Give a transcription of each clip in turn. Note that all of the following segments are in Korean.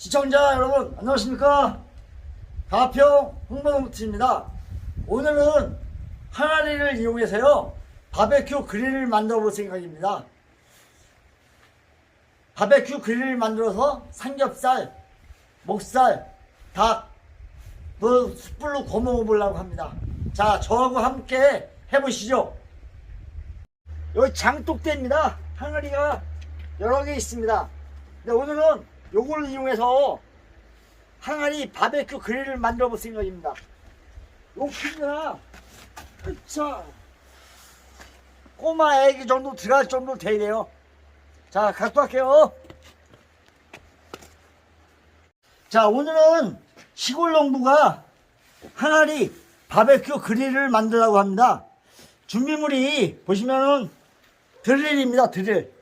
시청자 여러분 안녕하십니까? 가평 홍보노트입니다. 오늘은 항아리를 이용해서요 바베큐 그릴을 만들어 볼 생각입니다. 바베큐 그릴을 만들어서 삼겹살, 목살, 닭, 뭐 숯불로 구워 먹어 보려고 합니다. 자 저하고 함께 해보시죠. 여기 장독대입니다. 항아리가 여러 개 있습니다. 근데 오늘은 요걸 이용해서 항아리 바베큐 그릴을 만들어 볼 생각입니다. 요 크기가 자 꼬마 애기 정도 들어갈 정도 돼요. 자 갈게요. 자 오늘은 시골 농부가 항아리 바베큐 그릴을 만들라고 합니다. 준비물이 보시면은 드릴입니다. 드릴.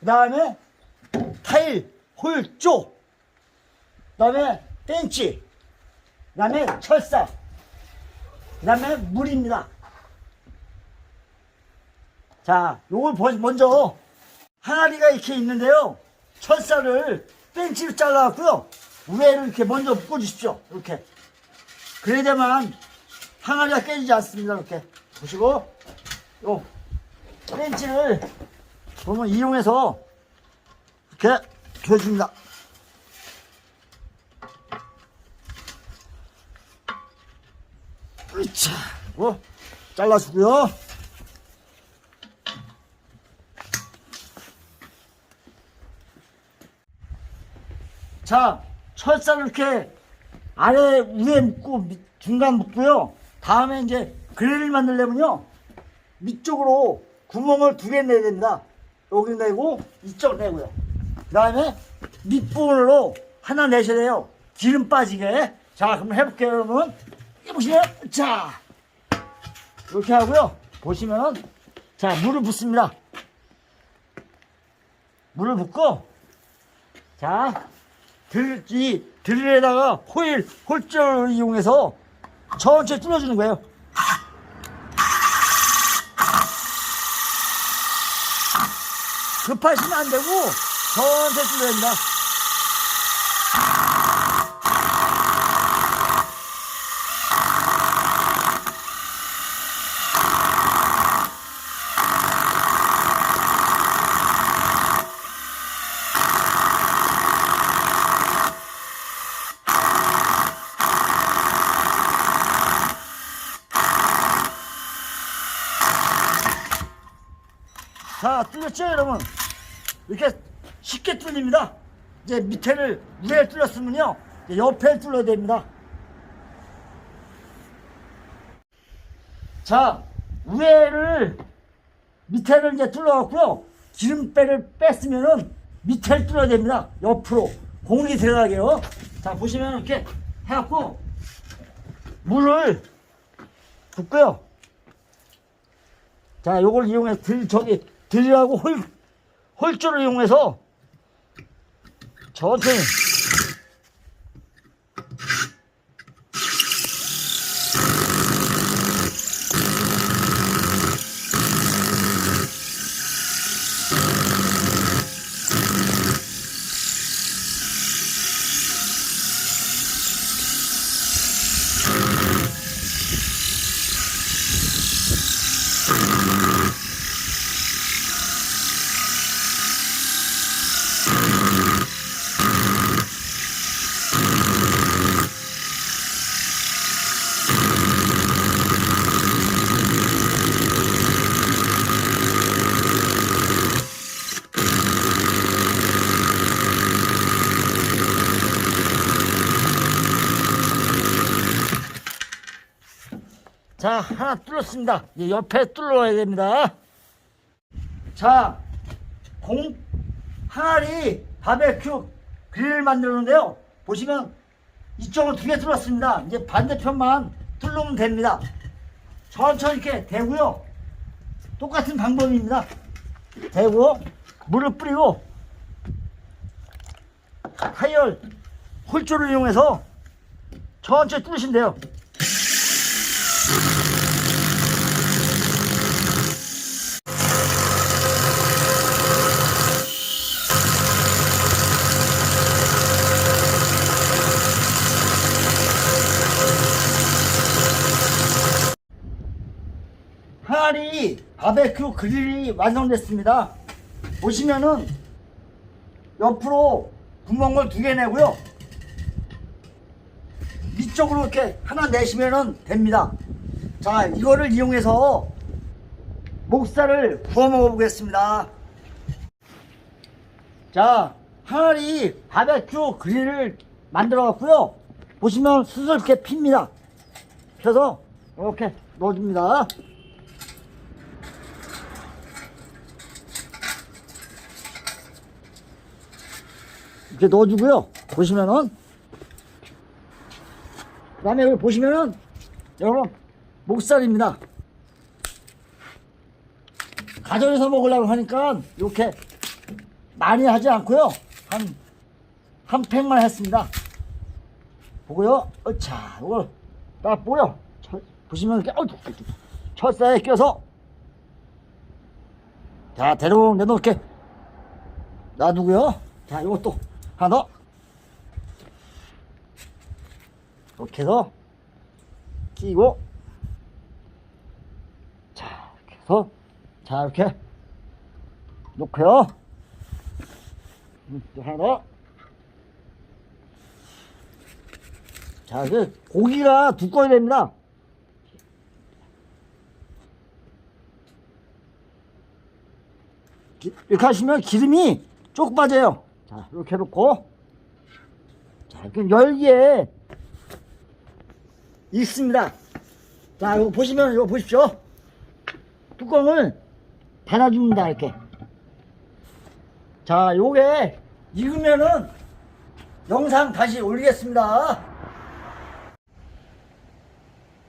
그 다음에 타일, 홀조, 그 다음에 벤치, 그 다음에 철사, 그 다음에 물입니다. 자, 요걸 보- 먼저 항아리가 이렇게 있는데요. 철사를 벤치로 잘라갖고요. 위에를 이렇게 먼저 묶어주십시오. 이렇게. 그래야만 항아리가 깨지지 않습니다. 이렇게. 보시고, 요 벤치를 보면 이용해서 이렇게 켜줍니다. 으차, 뭐 잘라주고요. 자, 철사를 이렇게 아래 위에 묶고 밑- 중간 묶고요. 다음에 이제 그릴을 만들려면요. 밑쪽으로 구멍을 두 개 내야 됩니다. 여기 내고 이쪽 내고요. 그 다음에 밑부분으로 하나 내셔야 돼요. 기름 빠지게. 자, 그럼 해볼게요, 여러분. 이거 보시면, 자. 이렇게 하고요. 보시면은, 자, 물을 붓습니다. 물을 붓고, 자, 들, 이 드릴에다가 호일, 홀줄을 이용해서 천천히 뚫어주는 거예요. 급하시면 안 되고 천천히 뚫어야 됩니다. 자, 뚫렸죠, 여러분? 이렇게 쉽게 뚫립니다. 이제 밑에를 위에 뚫렸으면요, 옆에 뚫어야 됩니다. 자, 위에를 밑에를 이제 뚫어갖고요, 기름배를 뺐으면은 밑에를 뚫어야 됩니다. 옆으로 공기 들어가게요. 자, 보시면 이렇게 해갖고 물을 붓고요. 자, 요걸 이용해서 들, 저기, 들이라고 홀, 홀줄을 이용해서 천천히. 자, 하나 뚫었습니다. 이제 옆에 뚫어야 됩니다. 자, 공, 항아리 바베큐 그릴 만드는데요. 보시면 이쪽을 두 개 뚫었습니다. 이제 반대편만 뚫으면 됩니다. 천천히 이렇게 대고요. 똑같은 방법입니다. 대고, 물을 뿌리고, 타이얼, 홀줄을 이용해서 천천히 뚫으시면 돼요. 항아리 바베큐 그릴이 완성됐습니다. 보시면은 옆으로 구멍을 두 개 내고요. 위쪽으로 이렇게 하나 내시면은 됩니다. 자, 이거를 이용해서 목살을 구워 먹어보겠습니다. 자, 항아리 바베큐 그릴을 만들어 갖고요. 보시면 수술게 핍니다. 펴서 이렇게 넣어줍니다. 이렇게 넣어주고요. 보시면은 그 다음에 여기 보시면은 여러분 목살입니다. 가정에서 먹으려고 하니까 이렇게 많이 하지 않고요. 한, 한 팩만 했습니다. 보고요. 어차, 이걸 딱 보여. 첫- 보시면 이렇게, 어, 첫사에 껴서. 자, 대롱 내놓게 놔두고요. 자, 이것도 하나 더. 이렇게 해서 끼고. 자, 이렇게 해서. 자, 이렇게 놓고요. 음, 또 하나 더. 자, 그 고기가 두꺼워야 됩니다. 기- 이렇게 하시면 기름이 쭉 빠져요. 자, 이렇게 놓고. 자, 그 열기에 있습니다. 자, 이거 보시면, 이거 보십시오. 뚜껑을 닫아줍니다, 이렇게. 자, 요게 익으면은 영상 다시 올리겠습니다.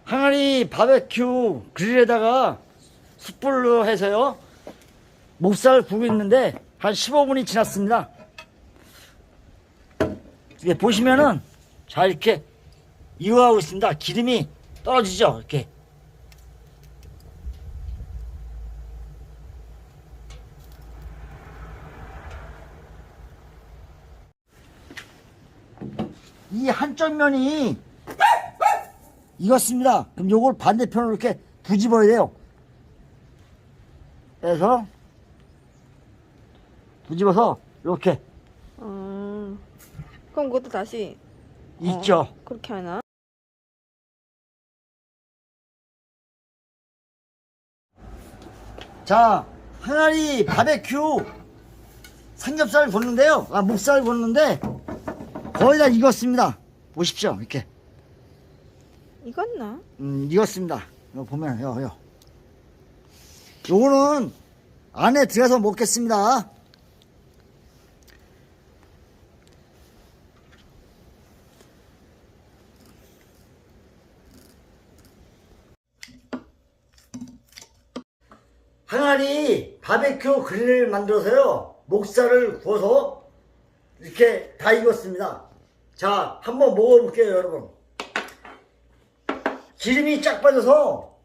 항아리 바베큐 그릴에다가 숯불로 해서요. 목살 구고 있는데 한 15분이 지났습니다. 이게 보시면은 자 이렇게 익어가고 있습니다. 기름이 떨어지죠. 이렇게. 이 한쪽 면이 익었습니다. 그럼 요걸 반대편으로 이렇게 뒤집어야 돼요. 그래서 뒤집어서 이렇게 음, 그럼 그것도 다시 익죠. 어, 그렇게 하나? 자, 항아리 바베큐 삼겹살 굽는데요. 아, 목살 굽는데 거의 다 익었습니다. 보십시오. 이렇게. 익었나? 음, 익었습니다. 이거 보면, 요, 요. 요거는 안에 들어가서 먹겠습니다. 항아리 바베큐 그릴을 만들어서요. 목살을 구워서 이렇게 다 익었습니다. 자, 한번 먹어볼게요, 여러분. 기름이 쫙 빠져서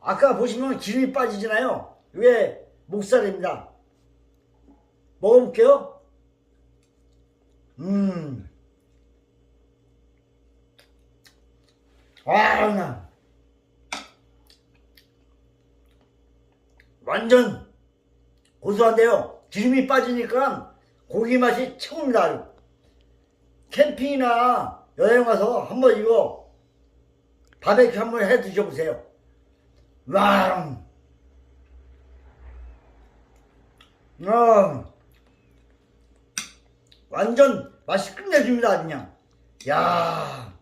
아까 보시면 기름이 빠지잖아요. 이게 목살입니다. 먹어볼게요. 음. 와, 나. 완전 고소한데요. 기름이 빠지니까 고기 맛이 최고입니다. 캠핑이나 여행 와서 한번 이거 바베큐 한번 해 드셔보세요. 와, 음, 완전 맛이 끝내줍니다, 그냥. 야,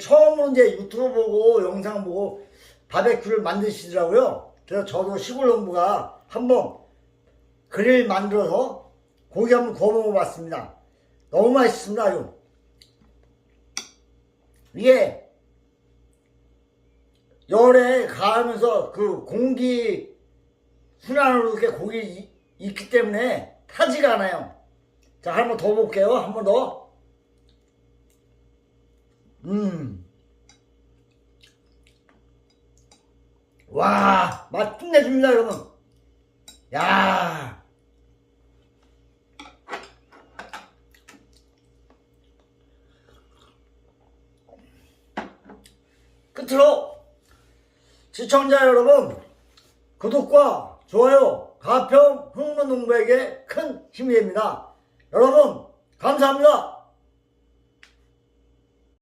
처음으로 이제 유튜브 보고 영상 보고 바베큐를 만드시더라고요. 그래서 저도 시골 농부가 한번 그릴 만들어서 고기 한번 구워 먹어봤습니다. 너무 맛있습니다, 아주. 이게 열에 가하면서 그 공기 순환으로 이렇게 고기 이- 익기 때문에 타지가 않아요. 자, 한번 더 볼게요. 한번 더. 음. 와, 맛 끝내줍니다, 여러분. 야. 끝으로 시청자 여러분 구독과 좋아요, 가평 흥문농부에게 큰 힘이 됩니다. 여러분, 감사합니다.